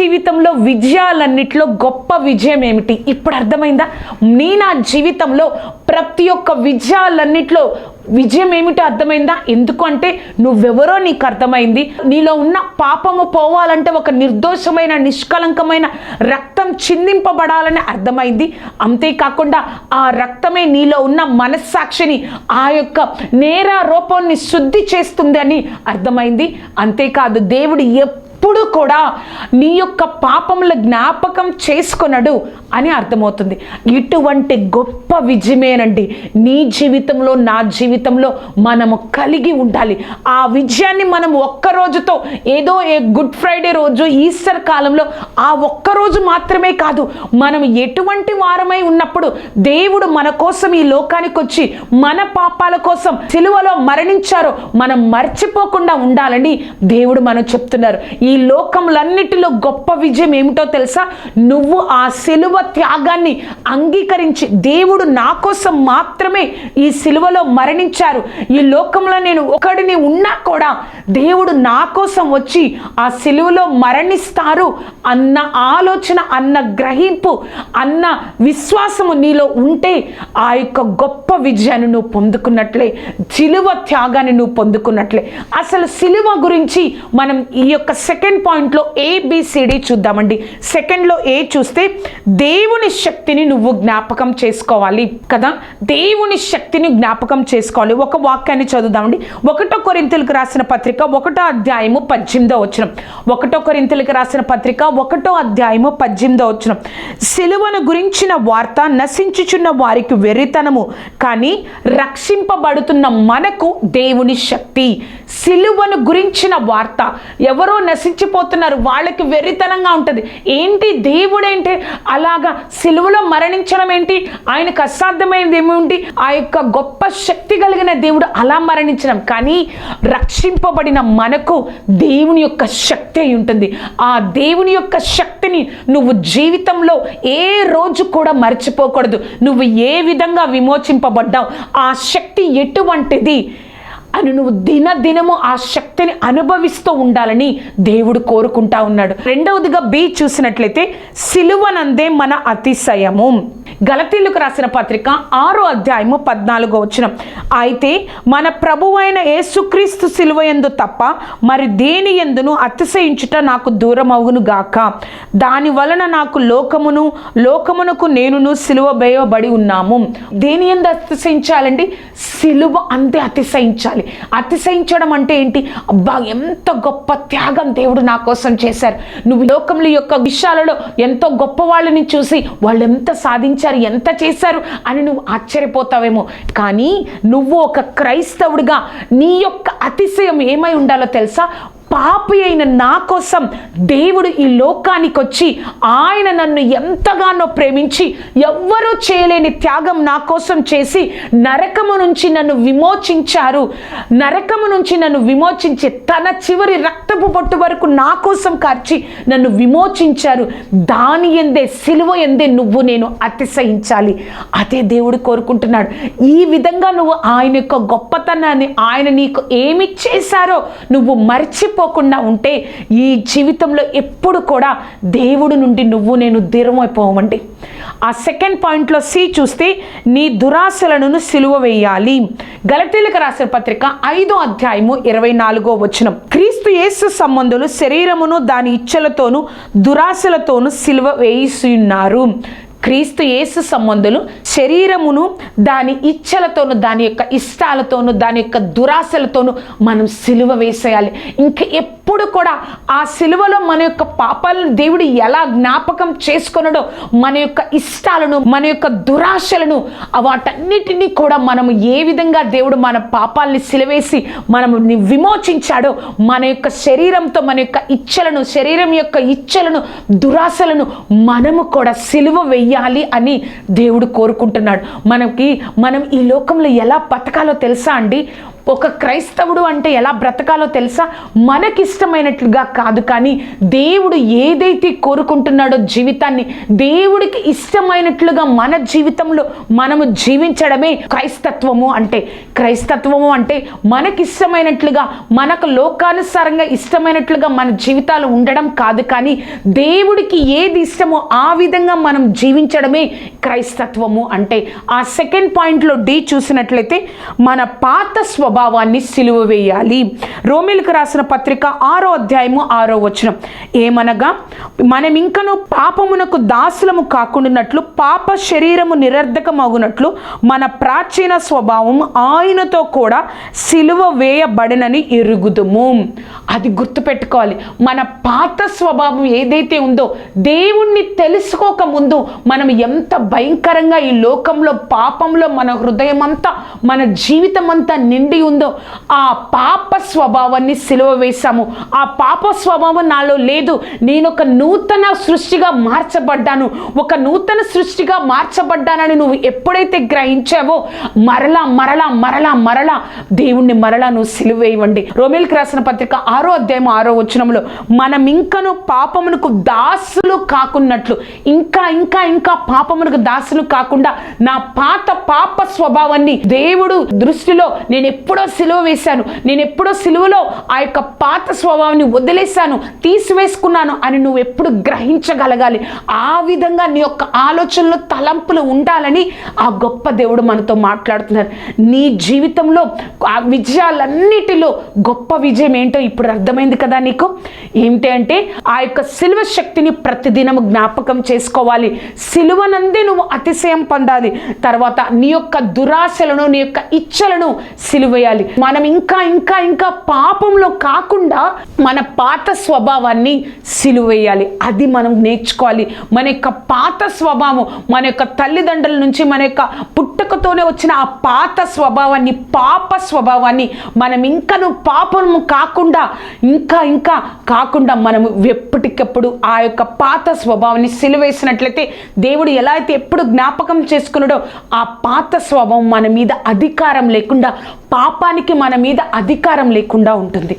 జీవితంలో విజయాలన్నిట్లో గొప్ప విజయం ఏమిటి? ఇప్పుడు అర్థమైందా? నీ నా జీవితంలో ప్రతి ఒక్క విజయాలన్నిట్లో విజయం ఏమిటో అర్థమైందా? ఎందుకు అంటే నువ్వెవరో నీకు అర్థమైంది. నీలో ఉన్న పాపము పోవాలంటే ఒక నిర్దోషమైన నిష్కలంకమైన రక్తం చిందింపబడాలని అర్థమైంది. అంతేకాకుండా ఆ రక్తమే నీలో ఉన్న మనస్సాక్షిని ఆ యొక్క నేరారోపాన్ని శుద్ధి చేస్తుంది అని అర్థమైంది. అంతేకాదు దేవుడు ఎప్పుడు కూడా నీ యొక్క పాపముల జ్ఞాపకం చేసుకొనడు. అని అర్థమవుతుంది. ఇటువంటి గొప్ప విజయమేనండి. నీ జీవితంలో నా జీవితంలో మనము కలిగి ఉండాలి. ఆ విజయాన్ని మనం ఒక్క రోజుతో ఏదో ఏ గుడ్ ఫ్రైడే రోజు ఈస్టర్ కాలంలో ఆ ఒక్క రోజు మాత్రమే కాదు. మనం ఎటువంటి వారమై ఉన్నప్పుడు దేవుడు మన కోసం ఈ లోకానికి వచ్చి మన పాపాల కోసం సిలువలో మరణించారో మనం మర్చిపోకుండా ఉండాలని దేవుడు మనం చెప్తున్నారు. ఈ లోకములన్నిటిలో గొప్ప విజయం ఏమిటో తెలుసా? నువ్వు ఆ సిలువ త్యాగాన్ని అంగీకరించి దేవుడు నా కోసం మాత్రమే ఈ సిలువలో మరణించారు. ఈ లోకంలో నేను ఒకడిని ఉన్నా కూడా దేవుడు నా కోసం వచ్చి ఆ సిలువలో మరణిస్తారు. అన్న ఆలోచన అన్న గ్రహింపు అన్న విశ్వాసము నీలో ఉంటే ఆ యొక్క గొప్ప విజయాన్ని నువ్వు పొందుకున్నట్లే సిలువ త్యాగాన్ని నువ్వు పొందుకున్నట్లే. అసలు సిలువ గురించి మనం ఈ యొక్క సెకండ్ పాయింట్లో ఏబిసిడి చూద్దామండి. సెకండ్లో ఏ చూస్తే దేవుని శక్తిని నువ్వు జ్ఞాపకం చేసుకోవాలి కదా? దేవుని శక్తిని జ్ఞాపకం చేసుకోవాలి. ఒక వాక్యాన్ని చదువుదామండి. ఒకటో కొరింతలకు రాసిన పత్రిక ఒకటో అధ్యాయము పద్దెనిమిదో వచ్చిన ఒకటో కొరింతలకు రాసిన పత్రిక ఒకటో అధ్యాయము పద్దెనిమిదో వచ్చిన సిలువను గురించిన వార్త నశించుచున్న వారికి వెర్రితనము కానీ రక్షింపబడుతున్న మనకు దేవుని శక్తి. సిలువను గురించిన వార్త. ఎవరో నశించిపోతున్నారు. వాళ్ళకి వెర్రితనంగా ఉంటుంది. ఏంటి దేవుడేంటి? అలాగా సిలువలో మరణించడం ఏంటి? ఆయనకు అసాధ్యమైనది ఏమిటి ఆ యొక్క గొప్ప శక్తి కలిగిన దేవుడు అలా మరణించడం. కానీ రక్షింపబడిన మనకు దేవుని యొక్క శక్తి అయి ఉంటుంది. ఆ దేవుని యొక్క శక్తిని నువ్వు జీవితంలో ఏ రోజు కూడా మర్చిపోకూడదు. నువ్వు ఏ విధంగా విమోచింపబడ్డావు? ఆ శక్తి ఎటువంటిది? అని నువ్వు దినదినము ఆ శక్తిని అనుభవిస్తూ ఉండాలని దేవుడు కోరుకుంటా ఉన్నాడు. రెండవదిగా బి చూసినట్లయితే సిలువనందే మన అతిశయము. గలతీలకు రాసిన పత్రిక ఆరో అధ్యాయము పద్నాలుగో వచ్చిన అయితే మన ప్రభువైన యేసుక్రీస్తు సిలువ ఎందు తప్ప మరి దేని ఎందును అతిశయించుట నాకు దూరం అవును గాక? దాని వలన నాకు లోకమును లోకమునకు నేనును సిలువ వేయబడి ఉన్నాము. దేని ఎందు అతిశయించాలండి? సిలువ అంతే అతిశయించాలి. అతిశయించడం అంటే ఏంటి? అబ్బా ఎంత గొప్ప త్యాగం దేవుడు నా కోసం చేశారు. నువ్వు లోకంలో యొక్క విషయాలలో ఎంతో గొప్ప వాళ్ళని చూసి వాళ్ళు ఎంత సాధించారు ఎంత చేశారు అని నువ్వు ఆశ్చర్యపోతావేమో. కానీ నువ్వు ఒక క్రైస్తవుడిగా నీ యొక్క అతిశయం ఏమై ఉండాలో తెలుసా? పాపి అయిన నా కోసం దేవుడు ఈ లోకానికి వచ్చి ఆయన నన్ను ఎంతగానో ప్రేమించి ఎవ్వరూ చేయలేని త్యాగం నా కోసం చేసి నరకము నుంచి నన్ను విమోచించారు. నరకము నుంచి నన్ను విమోచించి తన చివరి రక్తపు పొట్టు వరకు నా కోసం కార్చి నన్ను విమోచించారు. దాని ఎందే సిలువ ఎందే నువ్వు నేను అతిశయించాలి. అదే దేవుడు కోరుకుంటున్నాడు. ఈ విధంగా నువ్వు ఆయన యొక్క గొప్పతనాన్ని ఆయన నీకు ఏమి చేశారో నువ్వు మర్చిపోకుండా ఉంటే ఈ జీవితంలో ఎప్పుడు కూడా దేవుడు నుండి నువ్వు నేను దూరమైపోవండి ఆ సెకండ్ పాయింట్లో సి చూస్తే నీ దురాశలను సిలువ వేయాలి. గలతీలకు రాసిన పత్రిక ఐదో అధ్యాయము ఇరవై నాలుగో వచనం. క్రీస్తు యేసు సంబంధులు శరీరమును దాని ఇచ్చలతోనూ దురాశలతోనూ సిలువ వేయిస్తున్నారు క్రీస్తు యేసు సంబంధులు శరీరమును దాని ఇచ్చలతోను దాని యొక్క ఇష్టాలతోను దాని యొక్క దురాశలతోను మనం సిలువ వేసేయాలి. ఇంక ఎప్పుడు కూడా ఆ సిలువలో మన యొక్క పాపాలను దేవుడు ఎలా జ్ఞాపకం చేసుకొనడో మన యొక్క ఇష్టాలను మన యొక్క దురాశలను వాటన్నిటినీ కూడా మనము ఏ విధంగా దేవుడు మన పాపాలని సిలువేసి మనము ని- విమోచించాడో మన యొక్క శరీరంతో మన యొక్క ఇచ్చలను శరీరం యొక్క ఇచ్చలను దురాశలను మనము కూడా సిలువ చెయ్యాలి అని దేవుడు కోరుకుంటున్నాడు. మనకి మనం ఈ లోకంలో ఎలా బతకాలో తెలుసా అండి? ఒక క్రైస్తవుడు అంటే ఎలా బ్రతకాలో తెలుసా? మనకిష్టమైనట్లుగా కాదు కానీ దేవుడు ఏదైతే కోరుకుంటున్నాడో జీవితాన్ని దేవుడికి ఇష్టమైనట్లుగా మన జీవితంలో మనము జీవించడమే క్రైస్తత్వము అంటే. క్రైస్తత్వము అంటే మనకిష్టమైనట్లుగా మనకు లోకానుసారంగా ఇష్టమైనట్లుగా మన జీవితాలు ఉండడం కాదు కానీ దేవుడికి ఏది ఇష్టమో ఆ విధంగా మనం జీవించడమే క్రైస్తత్వము అంటే. ఆ సెకండ్ పాయింట్లో డి చూసినట్లయితే మన పాత స్వభావాన్ని సిలువ వేయాలి. రోమిలకు రాసిన పత్రిక ఆరో అధ్యాయము ఆరో వచనం. ఏమనగా మనం ఇంకను పాపమునకు దాసులము కాకుండానట్లు పాప శరీరము నిరర్ధకమగునట్లు మన ప్రాచీన స్వభావం ఆయనతో కూడా సిలువ వేయబడినని ఎరుగుదుము. అది గుర్తుపెట్టుకోవాలి. మన పాత స్వభావం ఏదైతే ఉందో దేవుణ్ణి తెలుసుకోక ముందు మనం ఎంత భయంకరంగా ఈ లోకంలో పాపంలో మన హృదయం అంతా మన జీవితం అంతా నిండి ఉందో ఆ పాప స్వభావాన్ని సిలువ వేశాము. ఆ పాప స్వభావం నాలో లేదు. నేను ఒక నూతన సృష్టిగా మార్చబడ్డాను. ఒక నూతన సృష్టిగా మార్చబడ్డానని నువ్వు ఎప్పుడైతే గ్రహించావో మరలా మరలా మరలా మరలా దేవుణ్ణి మరలా నువ్వు సిలువేయవండి రోమిల్కి రాసిన పత్రిక ఆరో అధ్యాయం ఆరో వచనంలో మనం ఇంకను పాపమునకు దాసులు కాకున్నట్లు. ఇంకా ఇంకా ఇంకా పాపమునకు దాసులు కాకుండా నా పాత పాప స్వభావాన్ని దేవుడు దృష్టిలో నేను ఎప్పుడో సిలువ వేశాను. నేను ఎప్పుడో సిలువలో ఆ యొక్క పాత స్వభావాన్ని వదిలేశాను తీసివేసుకున్నాను అని నువ్వు ఎప్పుడు గ్రహించగలగాలి. ఆ విధంగా నీ యొక్క ఆలోచనలు తలంపులు ఉండాలని ఆ గొప్ప దేవుడు మనతో మాట్లాడుతున్నారు. నీ జీవితంలో ఆ విజయాలన్నిటిలో గొప్ప విజయం ఏంటో ఇప్పుడు అర్థమైంది కదా నీకు? ఏమిటి అంటే ఆ యొక్క సిలువ శక్తిని ప్రతిదినం జ్ఞాపకం చేసుకోవాలి. సిలువనందే నువ్వు అతిశయం పొందాలి. తర్వాత నీ యొక్క దురాశలను నీ యొక్క ఇచ్చలను సిలువ సిలువేయాలి మనం ఇంకా ఇంకా ఇంకా పాపంలో కాకుండా మన పాత స్వభావాన్ని సిలువేయాలి. అది మనం నేర్చుకోవాలి. మన యొక్క పాత స్వభావం మన యొక్క తల్లిదండ్రుల నుంచి మన యొక్క పుట్టుకతోనే వచ్చిన ఆ పాత స్వభావాన్ని పాప స్వభావాన్ని మనం ఇంకను పాపము కాకుండా ఇంకా ఇంకా కాకుండా మనము ఎప్పటికప్పుడు ఆ యొక్క పాత స్వభావాన్ని సిలువేసినట్లయితే దేవుడు ఎలా అయితే ఎప్పుడు జ్ఞాపకం చేసుకున్నాడో ఆ పాత స్వభావం మన మీద అధికారం లేకుండా పాపానికి మన మీద అధికారం లేకుండా ఉంటుంది.